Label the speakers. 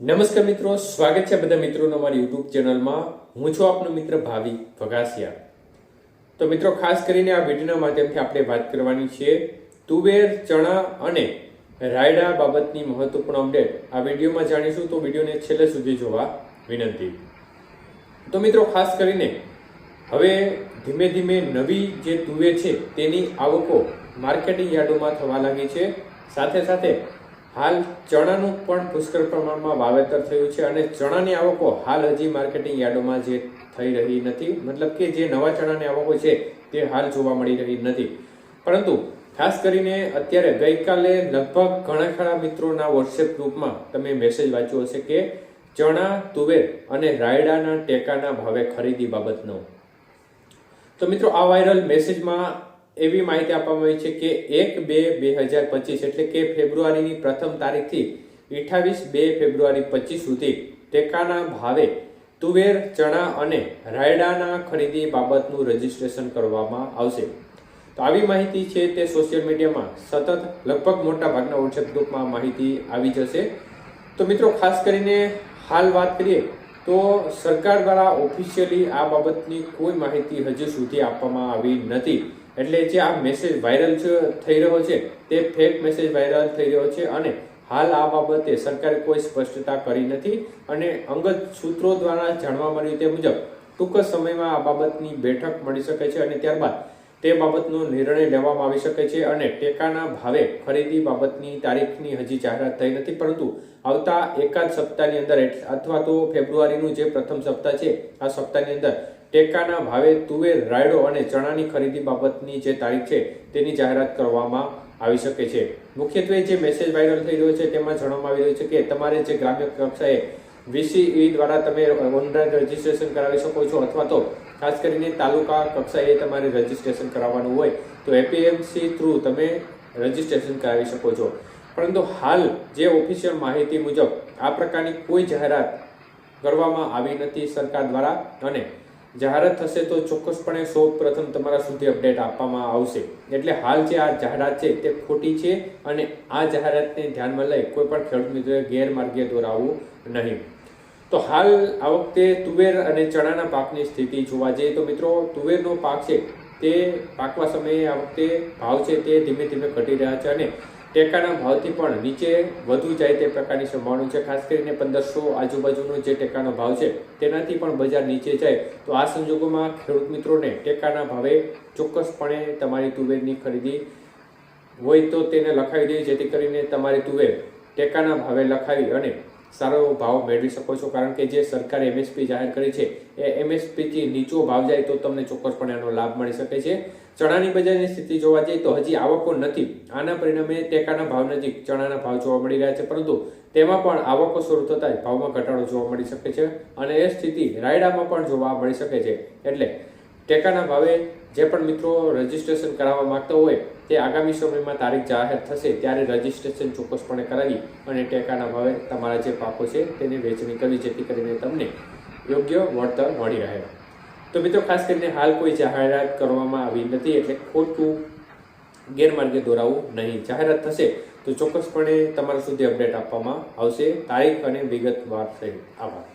Speaker 1: નમસ્કાર મિત્રો, સ્વાગત છે બધા મિત્રોનો મારી યુટ્યુબ ચેનલમાં. હું છું આપનો મિત્ર ભાવિ વઘાસિયા તો મિત્રો, ખાસ કરીને આ વિડીયોના માધ્યમથી આપણે વાત કરવાની છે તુવેર, ચણા અને રાયડા બાબતની મહત્વપૂર્ણ અપડેટ આ વિડીયોમાં જાણીશું તો વિડીયોને છેલ્લે સુધી જોવા વિનંતી. તો મિત્રો, ખાસ કરીને હવે ધીમે ધીમે નવી જે તુવેર છે તેની આવકો માર્કેટિંગ યાર્ડોમાં થવા લાગી છે. સાથે સાથે હાલ ચણાનું પણ પુષ્કળ પ્રમાણમાં વાવેતર થયું છે અને ચણાની આવકો હાલ હજી માર્કેટિંગ યાર્ડોમાં જે થઈ રહી નથી, મતલબ કે જે નવા ચણાની આવકો છે તે હાલ જોવા મળી રહી નથી. પરંતુ ખાસ કરીને અત્યારે ગઈકાલે લગભગ ઘણા ખરા મિત્રોના વોટ્સએપ ગ્રુપમાં તમે મેસેજ વાંચ્યો હશે કે ચણા, તુવેર અને રાયડાના ટેકાના ભાવે ખરીદી બાબતનો. તો મિત્રો, આ વાયરલ મેસેજમાં એવી માહિતી આપવામાં આવી છે કે એક બે બે હજાર પચીસ એટલે કે ફેબ્રુઆરીની પ્રથમ તારીખથી અઠાવીસ બે ફેબ્રુઆરી પચીસ સુધી ટેકાના ભાવે તુવેર, ચણા અને રાયડાના ખરીદી બાબતનું રજીસ્ટ્રેશન કરવામાં આવશે. તો આવી માહિતી છે તે સોશિયલ મીડિયામાં સતત લગભગ મોટા ભાગના વોટ્સએપ ગ્રુપમાં માહિતી આવી જશે. તો મિત્રો, ખાસ કરીને હાલ વાત કરીએ તો સરકાર દ્વારા ઓફિશિયલી આ બાબતની કોઈ માહિતી હજુ સુધી આપવામાં આવી નથી. એટલે જે આ મેસેજ વાયરલ થઈ રહ્યો છે, તે ફેક મેસેજ વાયરલ થઈ રહ્યો છે અને હાલ આ બાબતે સરકારે કોઈ સ્પષ્ટતા કરી નથી અને અંગત સૂત્રો દ્વારા જાણવા મળ્યું તે મુજબ, ટૂંક સમયમાં આ બાબતની બેઠક મળી શકે છે અને ત્યારબાદ તે બાબતનો નિર્ણય લેવામાં આવી શકે છે અને ટેકાના ભાવે ખરીદી બાબતની તારીખની હજી જાહેરાત થઈ નથી, પરંતુ આવતા એકાદ સપ્તાહની અંદર અથવા તો ફેબ્રુઆરીનું જે પ્રથમ સપ્તાહ છે, આ સપ્તાહની અંદર ટેકાના ભાવે તુવેર, રાયડો અને ચણાની ખરીદી બાબતની જે તારીખ છે, તેની જાહેરાત કરવામાં આવી શકે છે. મુખ્યત્વે જે મેસેજ વાયરલ થઈ રહ્યો છે, તેમાં જણાવવામાં આવી રહ્યું છે કે તમારે જે ગ્રામ્ય કક્ષાએ વીસીઈ દ્વારા તમે ઓનલાઈન રજીસ્ટ્રેશન કરાવી શકો છો, અથવા તો ખાસ કરીને તાલુકા કક્ષાએ તમારે રજીસ્ટ્રેશન કરાવવાનું હોય, તો એપીએમસી થ્રુ તમે રજીસ્ટ્રેશન કરાવી શકો છો. પરંતુ હાલ જે ઓફિશિયલ માહિતી મુજબ આ પ્રકારની કોઈ જાહેરાત કરવામાં આવી નથી સરકાર દ્વારા અને જાહેરાત થશે તો ચોક્કસપણે સૌ પ્રથમ તમારા સુધી અપડેટ આપવામાં આવશે. એટલે હાલ જે આ જાહેરાત છે તે ખોટી છે અને આ જાહેરાતને ધ્યાનમાં લઈ કોઈ પણ ખેડૂત મિત્રોએ ગેરમાર્ગે દોરાવવું નહીં. તો હાલ આ વખતે તુવેર અને ચણાના પાકની સ્થિતિ જોવા જઈએ તો મિત્રો, તુવેરનો પાક છે તે પાકવા સમયે આ વખતે ભાવ છે તે ધીમે ધીમે ઘટી રહ્યા છે અને ટેકાના ભાવથી પણ નીચે વધુ જાય તે પ્રકારની સંભાવના છે. ખાસ કરીને પંદરસો આજુબાજુનો જે ટેકાનો ભાવ છે, તેનાથી પણ બજાર નીચે જાય. તો આ સંજોગોમાં ખેડૂત મિત્રોને ટેકાના ભાવે ચોક્કસપણે તમારી તુવેરની ખરીદી હોય તો તેને લખાવી દેવી જેથી કરીને તમારી તુવેર ટેકાના ભાવે લખાવી અને સારો એવો ભાવ મેળવી શકો છો, કારણ કે જે સરકારે એમએસપી જાહેર કરી છે, એ એમએસપીથી નીચો ભાવ જાય તો તમને ચોક્કસપણે આનો લાભ મળી શકે છે. ચણાની બજારની સ્થિતિ જોવા જઈએ તો હજી આવકો નથી. આના પરિણામે ટેકાના ભાવ નજીક ચણાના ભાવ જોવા મળી રહ્યા છે, પરંતુ તેમાં પણ આવકો શરૂ થતાં ભાવમાં ઘટાડો જોવા મળી શકે છે અને એ સ્થિતિ રાયડામાં પણ જોવા મળી શકે છે. એટલે ટેકાના ભાવે જે પણ મિત્રો રજીસ્ટ્રેશન કરાવવા માગતા હોય તે આગામી સમયમાં તારીખ જાહેર થશે ત્યારે રજીસ્ટ્રેશન ચોક્કસપણે કરાવી અને ટેકાના ભાવે તમારા જે પાકો છે તેની વેચણી કરવી, જેથી કરીને તમને યોગ્ય વળતર મળી રહે. તો મિત્રો, ખાસ કરીને હાલ કોઈ જાહેરાત કરવામાં આવી નથી એટલે ખોટું ગેરમાર્ગે દોરાવવું નહીં. જાહેરાત થશે તો ચોક્કસપણે તમારા સુધી અપડેટ આપવામાં આવશે. તારીખ અને વિગતવાર સહિત. આભાર.